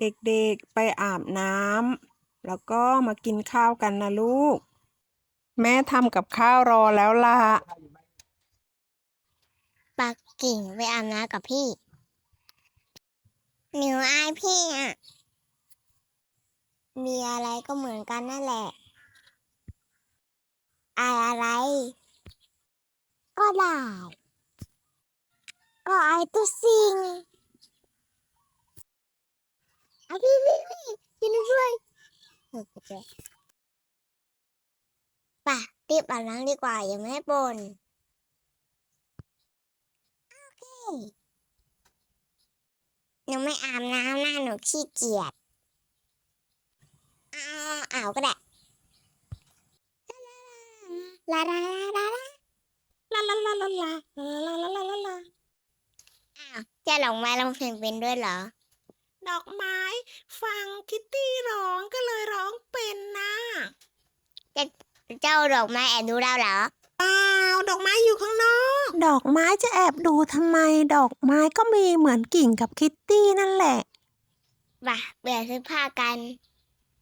เด็กๆไปอาบน้ำแล้วก็มากินข้าวกันนะลูก แม่ทำกับข้าวรอแล้วล่ะ ปักกิ่งไปอาบน้ำกับพี่ หนูอายพี่อะ มีอะไรก็เหมือนกันนั่นแหละ อายอะไร ก็ได้ ก็อายตัวสิ่ง อะพี่พี่พี่พี่หนูช่วยเออก็ได้ป่ะรีบอาบน้ำดีกว่าอย่าไม่ให้บ่นหนูไม่อาบน้ำหนะหนูขี้เกียจเอาเอาก็ได้ลาลาลาลาลาลาลาลาลาลาลาลาลาลาลาอ้าวจะหลงมาลงเพลงเป็นด้วยเหรอ ดอกไม้ ฟังคิตตี้ร้องก็เลยร้องเป็นนะเจ้าดอกไม้แอบดูเราเหรออ้าวดอกไม้อยู่ข้างนอก ดอกไม้จะแอบดูทำไม ดอกไม้ก็มีเหมือนกิ่งกับคิตตี้นั่นแหละบ่ะเปลี่ยนเสื้อผ้ากัน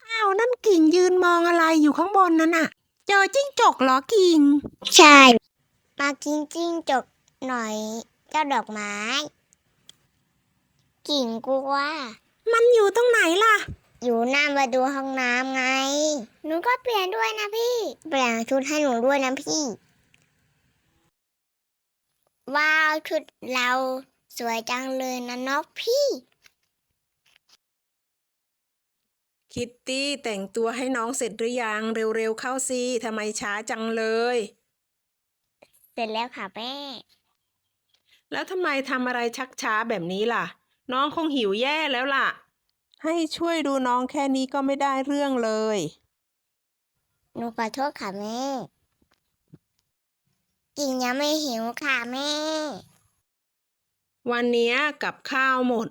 อ้าวนั่นกิ่งยืนมองอะไรอยู่ข้างบนนั่นน่ะเจอจิ้งจกเหรอกิ่งใช่ มากินจิ้งจกหน่อย เจ้าดอกไม้ กิ่งกลัว มันอยู่ตรงไหนล่ะ อยู่หน้ามาดูห้องน้ำไง หนูก็เปลี่ยนด้วยนะพี่ เปลี่ยนชุดให้หนูด้วยนะพี่ ว้าวชุดเราสวยจังเลยนะนกพี่ คิตตี้แต่งตัวให้น้องเสร็จหรือยังเร็วๆเข้าสิทำไมช้าจังเลย เสร็จแล้วค่ะแม่ แล้วทำไมทำอะไรชักช้าแบบนี้ล่ะ น้องคงหิวแย่แล้วล่ะ ให้ช่วยดูน้องแค่นี้ก็ไม่ได้เรื่องเลย หนูขอโทษค่ะแม่ กิ่งยังไม่หิวค่ะแม่ วันเนี้ยกับข้าวหมด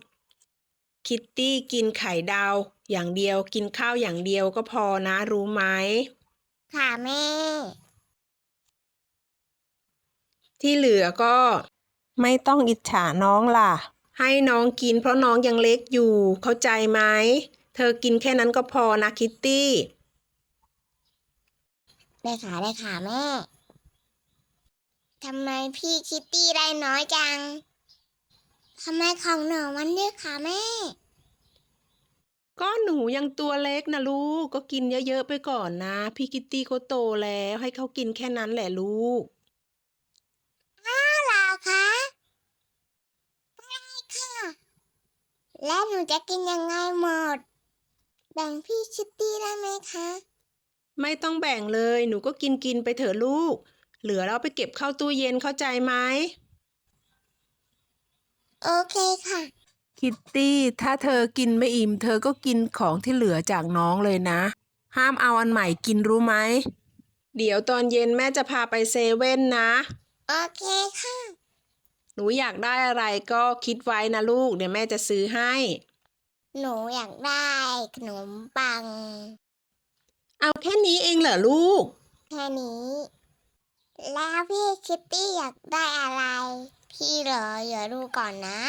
คิตตี้กินไข่ดาวอย่างเดียวกินข้าวอย่างเดียวก็พอนะรู้ไหม ค่ะแม่ ที่เหลือก็ ไม่ต้องอิจฉาน้องล่ะ ให้น้องกินเพราะน้องยังเล็กอยู่ เข้าใจไหม เธอกินแค่นั้นก็พอนะคิตตี้ ได้ค่ะได้ค่ะแม่ ทำไมพี่คิตตี้ได้น้อยจัง ทำไมของหนูมันเยอะค่ะแม่ ก็หนูยังตัวเล็กนะลูก ก็กินเยอะๆไปก่อนนะ พี่คิตตี้เขาโตแล้ว ให้เขากินแค่นั้นแหละลูก เหรอคะได้ค่ะ แล้วหนูจะกินยังไงหมด แบ่งพี่คิตตี้ได้ไหมคะ ไม่ต้องแบ่งเลย หนูก็กินกินๆไปเถอะลูก เหลือเราไปเก็บเข้าตู้เย็นเข้าใจไหม โอเคค่ะ คิตตี้ ถ้าเธอกินไม่อิ่ม เธอก็กินของที่เหลือจากน้องเลยนะ ห้ามเอาอันใหม่กินรู้ไหม เดี๋ยวตอนเย็นแม่จะพาไปเซเว่นนะ โอเคค่ะ หนูอยากได้อะไรก็คิดไว้นะลูก เดี๋ยวแม่จะซื้อให้ หนูอยากได้ขนมปัง เอาแค่นี้เองเหรอลูก แค่นี้ แล้วพี่คิตตี้อยากได้อะไร พี่เหรออย่าดูก่อนนะ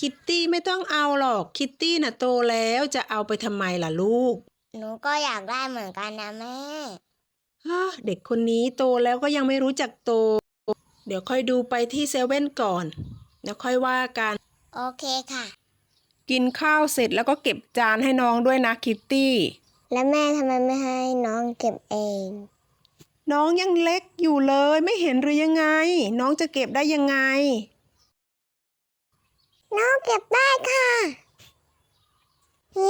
คิตตี้ไม่ต้องเอาหรอก คิตตี้น่ะโตแล้วจะเอาไปทำไมล่ะลูกหนูก็อยากได้เหมือนกันนะแม่ ฮะเด็กคนนี้โตแล้วก็ยังไม่รู้จักโต เดี๋ยวค่อยดูไปที่เซเว่นก่อนแล้วค่อยว่ากัน โอเคค่ะ กินข้าวเสร็จแล้วก็เก็บจานให้น้องด้วยนะคิตตี้ แล้วแม่ทำไมไม่ให้น้องเก็บเอง น้องยังเล็กอยู่เลยไม่เห็นหรือยังไง น้องจะเก็บได้ยังไง น้องเก็บได้ค่ะ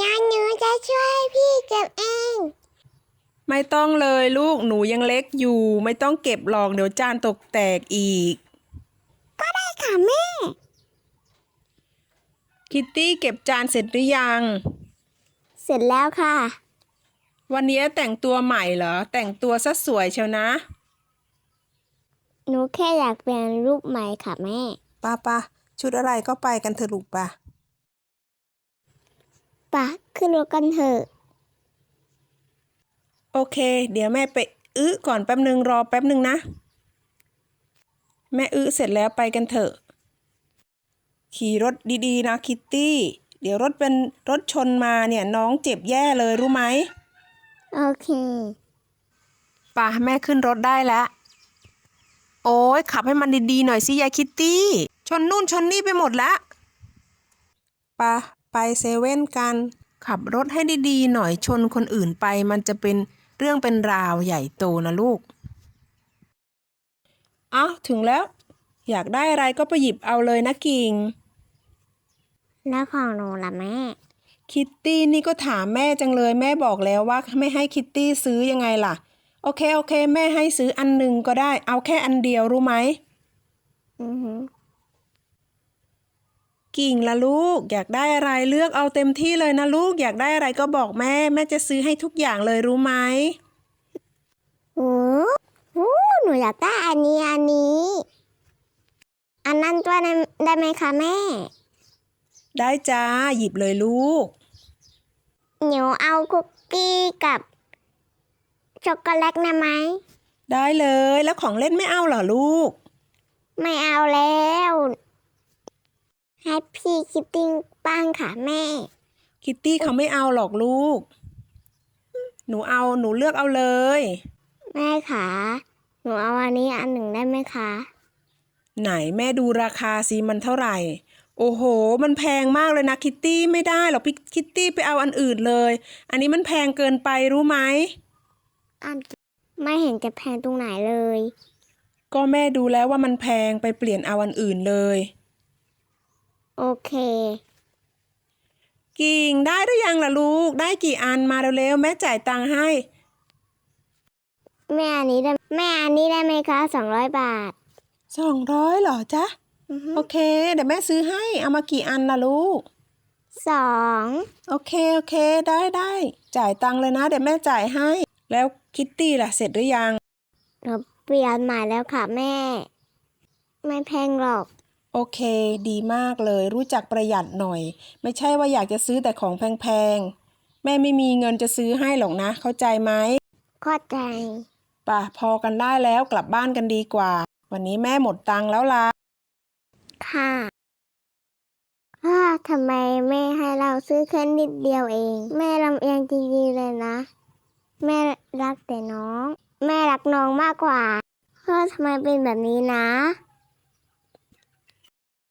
งั้นหนูจะช่วยพี่เก็บเอง ไม่ต้องเลยลูกหนูยังเล็กอยู่ ไม่ต้องเก็บหรอกเดี๋ยวจานตกแตกอีกได้ค่ะแม่ คิตตี้เก็บจานเสร็จหรือยัง เสร็จแล้วค่ะ วันนี้แต่งตัวใหม่เหรอ แต่งตัวซะสวยเชียวนะ หนูแค่อยากเปลี่ยนรูปใหม่ค่ะแม่ ป้าป้าชุดอะไรก็ไปกันเถอะลูกป้าปะขึ้นรถกันเถอะโอเค เดี๋ยวแม่ไปอื้อก่อนแป๊บหนึ่งรอแป๊บหนึ่งนะ แม่อื้อเสร็จแล้วไปกันเถอะ ขี่รถดีๆ นะคิตตี้ เดี๋ยวรถเป็นรถชนมาเนี่ยน้องเจ็บแย่เลยรู้ไหมโอเคป่ะแม่ขึ้นรถได้แล้ว โอ้ยขับให้มันดีๆหน่อยสิยายคิตตี้ ชนนู่นชนนี่ไปหมดแล้วป่ะไปเซเว่นกัน ขับรถให้ดีๆหน่อยชนคนอื่นไปมันจะเป็น เรื่องเป็นราวใหญ่โตนะลูกเอ้าถึงแล้ว อยากได้อะไรก็ไปหยิบเอาเลยนะกิ่งแล้วของหนูล่ะแม่ คิตตี้นี่ก็ถามแม่จังเลยแม่บอกแล้วว่าไม่ให้คิตตี้ซื้อยังไงล่ะ โอเคโอเค แม่ให้ซื้ออันหนึ่งก็ได้ เอาแค่อันเดียวรู้ไหมอือหือ กิ่งละลูก อยากได้อะไรเลือกเอาเต็มที่เลยนะลูก อยากได้อะไรก็บอกแม่ แม่จะซื้อให้ทุกอย่างเลยรู้ไหมโอ้โหหนูอยากได้อันนี้อันนี้ อันนั้นตัวได้ได้ไหมคะแม่ ได้จ้าหยิบเลยลูก หนูเอาคุกกี้กับช็อกโกแลตนะไหม ได้เลยแล้วของเล่นไม่เอาเหรอลูก ไม่เอาแล้ว ให้พี่คิปติ้งบ้างค่ะแม่ คิตตี้เขาไม่เอาหรอกลูก หนูเอาหนูเลือกเอาเลย แม่ค่ะหนูเอาอันนี้อันหนึ่งได้ไหมคะ ไหนแม่ดูราคาสิมันเท่าไหร่ โอ้โห มันแพงมากเลยนะคิตตี้ไม่ได้หรอกพี่คิตตี้ไปเอาอันอื่นเลย อันนี้มันแพงเกินไปรู้ไหมอันไม่เห็นจะแพงตรงไหนเลย ก็แม่ดูแล้วว่ามันแพงไปเปลี่ยนเอาอันอื่นเลย โอเค กิ่งได้หรือยังล่ะลูก ได้กี่อันมาเร็วๆแม่จ่ายตังค์ให้ แม่อันนี้ได้แม่อันนี้ได้ไหมคะสองร้อยบาท สองร้อยเหรอจ๊ะ อือฮึโอเค เดี๋ยวแม่ซื้อให้ เอามากี่อันล่ะลูก สองโอเค โอเค ได้ได้จ่ายตังค์เลยนะ เดี๋ยวแม่จ่ายให้ แล้วคิตตี้ล่ะเสร็จหรือยัง หนูเปลี่ยนใหม่แล้วค่ะแม่ ไม่แพงหรอก โอเค ดีมากเลย รู้จักประหยัดหน่อย ไม่ใช่ว่าอยากจะซื้อแต่ของแพงๆ แม่ไม่มีเงินจะซื้อให้หรอกนะ เข้าใจไหมเข้าใจป่ะพอกันได้แล้วกลับบ้านกันดีกว่า วันนี้แม่หมดตังค์แล้วล่ะ ค่ะฮ่าทำไมแม่ให้เราซื้อแค่นิดเดียวเอง แม่ลำเอียงจริงๆเลยนะ แม่รักแต่น้อง แม่รักน้องมากกว่าเฮ้อทำไมเป็นแบบนี้นะ